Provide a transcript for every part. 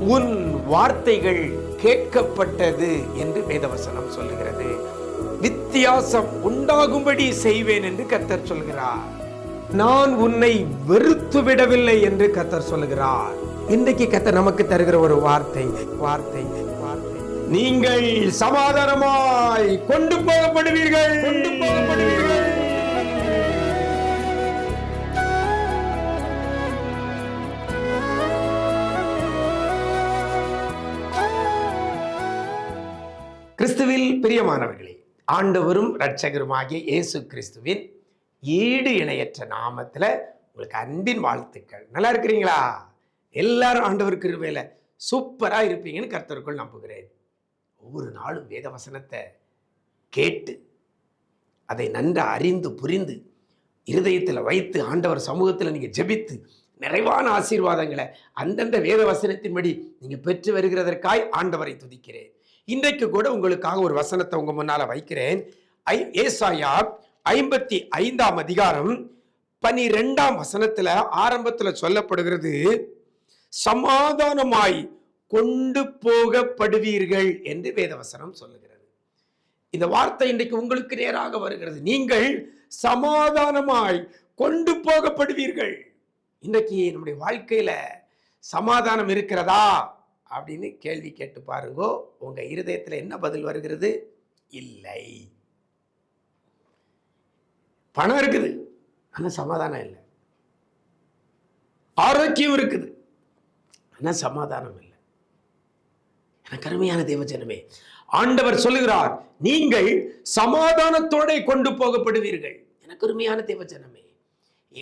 உன் வார்த்தைகள் கேட்கப்பட்டது என்று வேதவசனம் சொல்லுகிறது. வித்தியாசம் உண்டாகும்படி செய்வேன் என்று கத்தர் சொல்கிறார். நான் உன்னை வெறுத்து விடவில்லை என்று கத்தர் சொல்லுகிறார். இன்றைக்கு கத்தர் நமக்கு தருகிற ஒரு வார்த்தை வார்த்தை வார்த்தை. நீங்கள் சமாதானமாய் கொண்டு போகப்படுவீர்கள். கொண்டு போகப்படுவீர்கள். கிறிஸ்துவில் பிரியமானவர்களே ஆண்டவரும் இரட்சகருமாகிய இயேசு கிறிஸ்துவின் ஈடு இணையற்ற நாமத்தில் உங்களுக்கு அன்பின் வாழ்த்துக்கள். நல்லா இருக்கிறீங்களா? எல்லாரும் ஆண்டவர் கிருவையில் சூப்பராக இருப்பீங்கன்னு கர்த்தருக்குள் நம்புகிறேன். ஒவ்வொரு நாளும் வேத வசனத்தை கேட்டு அதை நன்றாக அறிந்து புரிந்து இருதயத்தில் வைத்து ஆண்டவர் சமூகத்தில் நீங்கள் ஜெபித்து நிறைவான ஆசீர்வாதங்களை அந்தந்த வேத வசனத்தின்படி நீங்கள் பெற்று வருகிறதற்காய் ஆண்டவரை துதிக்கிறேன். இன்றைக்கு கூட உங்களுக்காக ஒரு வசனத்தை உங்க முன்னால வைக்கிறேன். ஐ ஏசாயா ஐம்பத்தி ஐந்தாம் அதிகாரம் பனிரெண்டாம் வசனத்துல ஆரம்பத்துல சொல்லப்படுகிறது சமாதானமாய் கொண்டு போகப்படுவீர்கள் என்று வேதவசனம் சொல்லுகிறது. இந்த வார்த்தை இன்றைக்கு உங்களுக்கு நேராக வருகிறது. நீங்கள் சமாதானமாய் கொண்டு போகப்படுவீர்கள். இன்றைக்கு நம்முடைய வாழ்க்கையில சமாதானம் இருக்கிறதா? அப்படின்னு கேள்வி கேட்டு பாருங்கோ உங்க இருதயத்தில் என்ன பதில் வருகிறது? இல்லை. பணம் இருக்குது ஆனால் சமாதானம் இல்லை. ஆரோக்கியம் இருக்குது ஆனால் சமாதானம் இல்லை. எனக்கு அருமையான தேவஜனமே ஆண்டவர் சொல்லுகிறார் நீங்கள் சமாதானத்தோட கொண்டு போகப்படுவீர்கள். எனக்கு அருமையான தேவஜனமே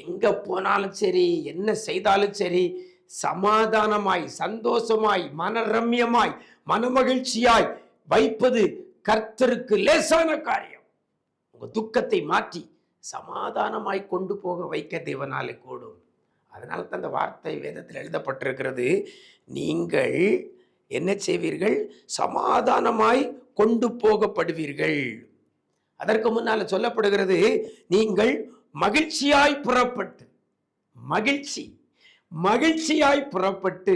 எங்கே போனாலும் சரி என்ன செய்தாலும் சரி சமாதானமாய் சந்தோஷமாய் மனரம்யமாய் மனமகிழ்ச்சியாய் வைப்பது கர்த்தருக்கு லேசான காரியம். உங்க துக்கத்தை மாற்றி சமாதானமாய் கொண்டு போக வைக்க தேவனாலே கூடும். அதனால தான் அந்த வார்த்தை வேதத்தில் எழுதப்பட்டிருக்கிறது. நீங்கள் என்ன செய்வீர்கள்? சமாதானமாய் கொண்டு போகப்படுவீர்கள். அதற்கு முன்னால் சொல்லப்படுகிறது நீங்கள் மகிழ்ச்சியாய் புறப்பட்டு மகிழ்ச்சி மகிழ்ச்சியாய் புறப்பட்டு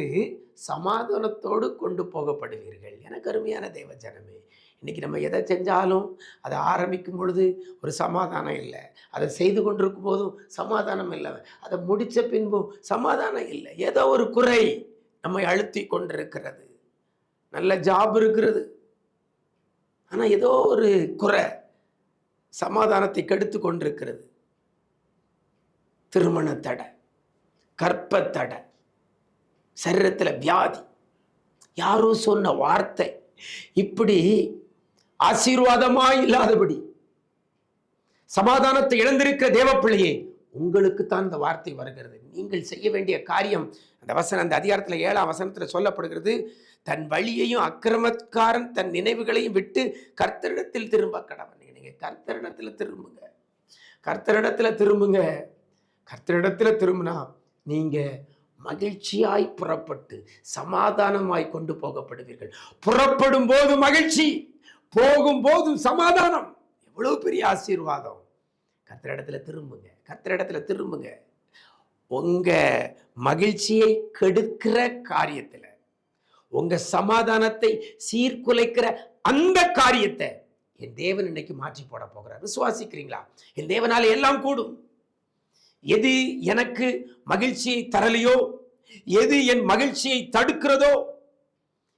சமாதானத்தோடு கொண்டு போகப்படுவீர்கள். எனக்கு அருமையான தேவ ஜனமே இன்னைக்கு நம்ம எதை செஞ்சாலும் அதை ஆரம்பிக்கும் பொழுது ஒரு சமாதானம் இல்லை. அதை செய்து கொண்டிருக்கும் போதும் சமாதானம் இல்லை. அதை முடித்த பின்பும் சமாதானம் இல்லை. ஏதோ ஒரு குறை நம்மை அழுத்தி கொண்டிருக்கிறது. நல்ல ஜாப் இருக்கிறது. ஆனால் ஏதோ ஒரு குறை சமாதானத்தை கெடுத்து கொண்டிருக்கிறது. திருமண தடை. கற்பத்தடை சரீரத்தில் வியாதி. யாரோ சொன்ன வார்த்தை இப்படி ஆசீர்வாதமா இல்லாதபடி சமாதானத்தை இழந்திருக்கிற தேவப்பிள்ளையே உங்களுக்கு தான் இந்த வார்த்தை வருகிறது. நீங்கள் செய்ய வேண்டிய காரியம் அந்த வசனம் அந்த அதிகாரத்தில் ஏழாம் வசனத்தில் சொல்லப்படுகிறது தன் வழியையும் அக்கிரமக்காரன் தன் நினைவுகளையும் விட்டு கர்த்தரிடத்தில் திரும்ப கடவன். நீங்கள் கர்த்தரிடத்தில் திரும்புங்க. கர்த்தரிடத்தில் திரும்புங்க. கர்த்தரிடத்தில் திரும்பினா நீங்கள் மகிழ்ச்சியாய் புறப்பட்டு சமாதானமாய் கொண்டு போகப்படுவீர்கள். புறப்படும் போது மகிழ்ச்சி போகும் போதும் சமாதானம். எவ்வளோ பெரிய ஆசீர்வாதம். கர்த்தரிடத்துல திரும்புங்க கர்த்தரிடத்துல திரும்புங்க. உங்கள் மகிழ்ச்சியை கெடுக்கிற காரியத்தில் உங்கள் சமாதானத்தை சீர்குலைக்கிற அந்த காரியத்தை என் தேவன் இன்னைக்கு மாற்றி போட போகிறார். விசுவாசிக்கிறீங்களா? என் தேவனால் எல்லாம் கூடும். எது எனக்கு மகிழ்ச்சியை தரலையோ? எது என் மகிழ்ச்சியை தடுக்கிறதோ?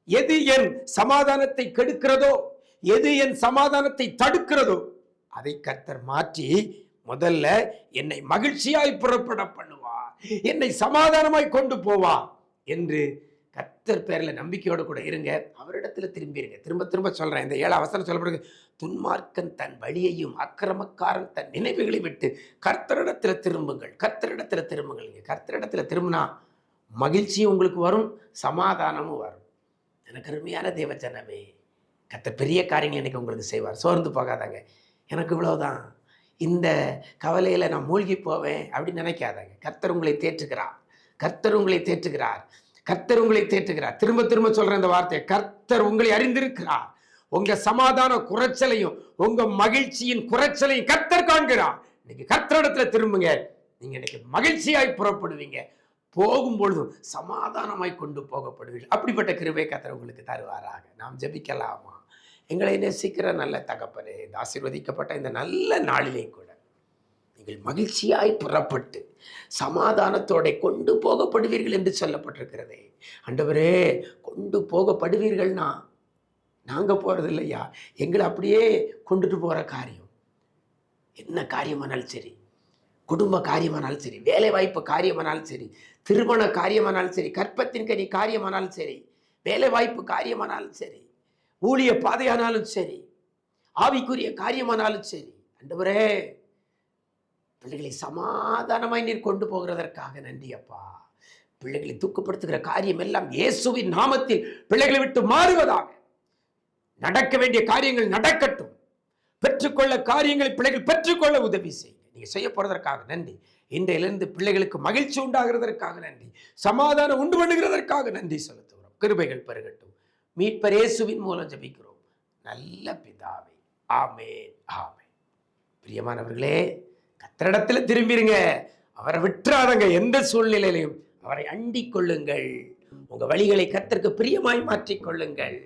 எது என் சமாதானத்தை கெடுக்கிறதோ? எது என் சமாதானத்தை தடுக்கிறதோ? அதை கர்த்தர் மாற்றி முதல்ல என்னை மகிழ்ச்சியாய் புறப்பட பண்ணுவா என்னை சமாதானமாய் கொண்டு போவா என்று கர்த்தர் பேரில் நம்பிக்கையோடு கூட இருங்க. அவரிடத்தில் திரும்பிடுங்க திரும்ப திரும்ப சொல்கிறேன் இந்த ஏழு அவசரம் சொல்லப்படுங்க துன்மார்க்கன் தன் வழியையும் அக்கிரமக்காரன் தன் நினைவுகளை விட்டு கர்த்தரிடத்தில் திரும்புங்கள். கர்த்தரிடத்தில் திரும்புங்கள். நீங்கள் கர்த்தரிடத்தில் திரும்பினா மகிழ்ச்சியும் உங்களுக்கு வரும் சமாதானமும் வரும். எனக்கு அருமையான தேவச்சனமே கத்த பெரிய காரியங்கள் எனக்கு உங்களுக்கு செய்வார். சோர்ந்து போகாதாங்க. எனக்கு இவ்வளோதான் இந்த கவலையில் நான் மூழ்கி போவேன் அப்படின்னு நினைக்காதாங்க. கர்த்தர் உங்களை தேற்றுகிறார். கர்த்தர் உங்களை தேற்றுகிறார். கர்த்தர் உங்களை தேற்றுகிறார். திரும்ப திரும்ப சொல்ற இந்த வார்த்தையை. கர்த்தர் உங்களை அறிந்திருக்கிறார். உங்க சமாதான குறைச்சலையும் உங்க மகிழ்ச்சியின் குறைச்சலையும் கர்த்தர் காண்கிறார். இன்னைக்கு கர்த்தரிடத்துல திரும்புங்க. நீங்க இன்னைக்கு மகிழ்ச்சியாய் புறப்படுவீங்க. போகும் பொழுதும் சமாதானமாய் கொண்டு போகப்படுவீர்கள். அப்படிப்பட்ட கிருபை கத்தர் உங்களுக்கு தருவாராக. நாம் ஜெபிக்கலாமா? எங்களை நேசிக்கிற நல்ல தகப்பனே இந்த ஆசீர்வதிக்கப்பட்ட இந்த நல்ல நாளிலே கூட நீங்கள் மகிழ்ச்சியாய் புறப்பட்டு சமாதானத்தோட கொண்டு போகப்படுவீர்கள் என்று சொல்லப்பட்டிருக்கிறதே. அண்டவரே கொண்டு போகப்படுவீர்கள்னா நாங்கள் போகிறது இல்லையா எங்களை அப்படியே கொண்டுட்டு போகிற காரியம். என்ன காரியமானாலும் சரி குடும்ப காரியமானாலும் சரி வேலை வாய்ப்பு காரியமானாலும் சரி திருமண காரியமானாலும் சரி கற்பத்தின் கனி காரியமானாலும் சரி வேலை வாய்ப்பு காரியமானாலும் சரி ஊழிய பாதையானாலும் சரி ஆவிக்குரிய காரியமானாலும் சரி. அண்டவரே பிள்ளைகளை சமாதானமாய் நீர் கொண்டு போகிறதற்காக நன்றி அப்பா. பிள்ளைகளை தூக்கப்படுத்துகிற காரியம் எல்லாம் இயேசுவின் நாமத்தில் பிள்ளைகளை விட்டு மாறுவதாக. நடக்க வேண்டிய காரியங்கள் நடக்கட்டும். பெற்றுக்கொள்ள காரியங்களை பிள்ளைகள் பெற்றுக்கொள்ள உதவி செய்யுங்க. நீங்க செய்ய போறதற்காக நன்றி. இன்றையிலிருந்து பிள்ளைகளுக்கு மகிழ்ச்சி உண்டாகிறதற்காக நன்றி. சமாதானம் உண்டு பண்ணுகிறதற்காக நன்றி செலுத்துகிறோம். கிருபைகள் பெருகட்டும். மீட்பர் இயேசுவின் மூலம் ஜபிக்கிறோம். நல்ல பிதாவை. ஆமென். ஆமென். பிரியமானவர்களே கத்தரிடத்துல திரும்பிடுங்க அவரை விட்டுறாதங்க எந்த சூழ்நிலையிலையும். அவரை அண்டிக் கொள்ளுங்கள். உங்க வழிகளை கத்தருக்கு பிரியமாய் மாற்றிக் கொள்ளுங்கள்.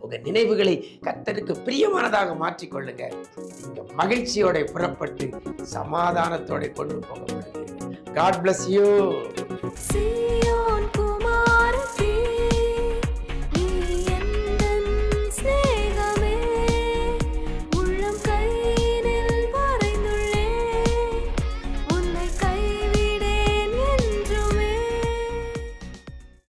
உங்க நினைவுகளை கத்தருக்கு பிரியமானதாக மாற்றிக் கொள்ளுங்க நீங்க மகிழ்ச்சியோட புறப்பட்டு சமாதானத்தோட கொண்டு போகப்படுவீர்கள் காட் பிளஸ் யூ